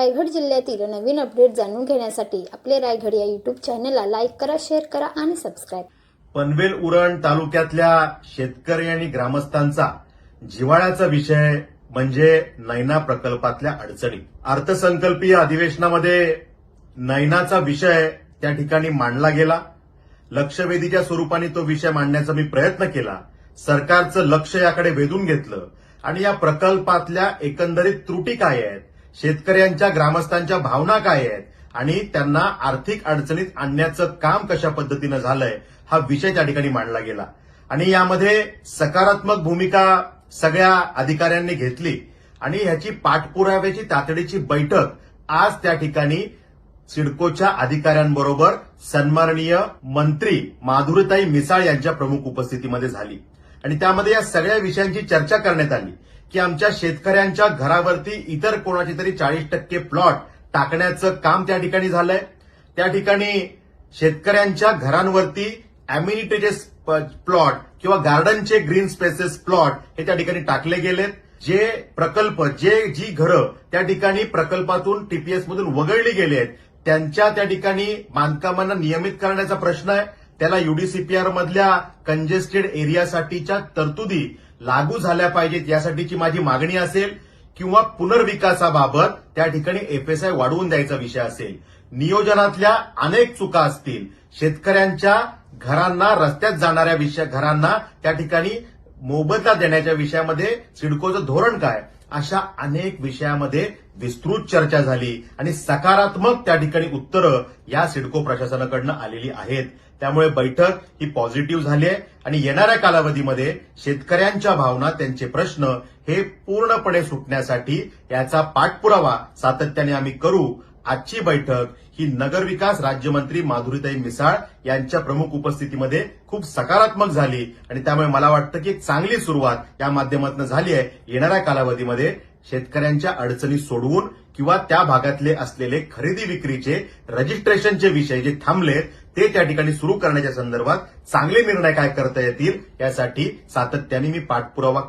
रायगड जिल्ह्यातील नवीन अपडेट जाणून घेण्यासाठी आपले रायगड या यूट्यूब चॅनलला लाईक करा शेअर करा आणि सबस्क्राईब पनवेल उरण तालुक्यातल्या शेतकरी आणि ग्रामस्थांचा जिव्हाळ्याचा विषय म्हणजे नैना प्रकल्पातल्या अडचणी. अर्थसंकल्पीय अधिवेशनामध्ये नैनाचा विषय त्या ठिकाणी मांडला गेला. लक्षवेधीच्या स्वरूपाने तो विषय मांडण्याचा मी प्रयत्न केला. सरकारचं लक्ष याकडे वेधून घेतलं. आणि या प्रकल्पातल्या एकंदरीत त्रुटी काय आहेत? शेतकऱ्यांच्या ग्रामस्थांच्या भावना काय आहेत आणि त्यांना आर्थिक अडचणीत आणण्याचं काम कशा पद्धतीनं झालंय हा विषय त्या ठिकाणी मांडला गेला. आणि यामध्ये सकारात्मक भूमिका सगळ्या अधिकाऱ्यांनी घेतली आणि ह्याची पाठपुराव्याची तातडीची बैठक आज त्या ठिकाणी सिडकोच्या अधिकाऱ्यांबरोबर सन्माननीय मंत्री माधुरीताई मिसाळ यांच्या प्रमुख उपस्थितीमध्ये झाली. आणि त्यामध्ये या सगळ्या विषयांची चर्चा करण्यात आली की आमच्या शेतकऱ्यांच्या घरावरती इतर कोणाचे तरी चाळीस टक्के प्लॉट टाकण्याचं काम त्या ठिकाणी झालंय. त्या ठिकाणी शेतकऱ्यांच्या घरांवरती अम्युनिटेजेस प्लॉट किंवा गार्डनचे ग्रीन स्पेसेस प्लॉट हे त्या ठिकाणी टाकले गेलेत. जे प्रकल्प जे जी घरं त्या ठिकाणी प्रकल्पातून टीपीएस मधून वगळली गेली आहेत त्यांच्या त्या ठिकाणी बांधकामांना नियमित करण्याचा प्रश्न आहे. त्याला युडीसीपीआर मधल्या कंजेस्टेड एरियासाठीच्या तरतुदी लागू झाल्या पाहिजेत. यासाठीची माझी मागणी असेल किंवा पुनर्विकासाबाबत त्या ठिकाणी एफएसआय वाढवून द्यायचा विषय असेल. नियोजनातल्या अनेक चुका असतील. शेतकऱ्यांच्या घरांना रस्त्यात जाणाऱ्या विषय घरांना त्या ठिकाणी मोबदला देण्याच्या विषयामध्ये सिडकोचं धोरण काय? अशा अनेक विषयामध्ये विस्तृत चर्चा झाली आणि सकारात्मक त्या ठिकाणी उत्तरं या सिडको प्रशासनाकडनं आलेली आहेत. त्यामुळे बैठक ही पॉझिटिव्ह झाली आहे आणि येणाऱ्या कालावधीमध्ये शेतकऱ्यांच्या भावना त्यांचे प्रश्न हे पूर्णपणे सुटण्यासाठी याचा पाठपुरावा सातत्याने आम्ही करू. आजची बैठक ही नगरविकास राज्यमंत्री माधुरीताई मिसाळ यांच्या प्रमुख उपस्थितीमध्ये खूप सकारात्मक झाली आणि त्यामुळे मला वाटतं की एक चांगली सुरुवात या माध्यमातून झाली आहे. येणाऱ्या कालावधीमध्ये शेतकऱ्यांच्या अडचणी सोडवून किंवा त्या भागातले असलेले खरेदी विक्रीचे रजिस्ट्रेशनचे विषय जे थांबलेत ते त्या ठिकाणी सुरू करण्याच्या संदर्भात चांगले निर्णय काय करता येतील यासाठी सातत्याने मी पाठपुरावा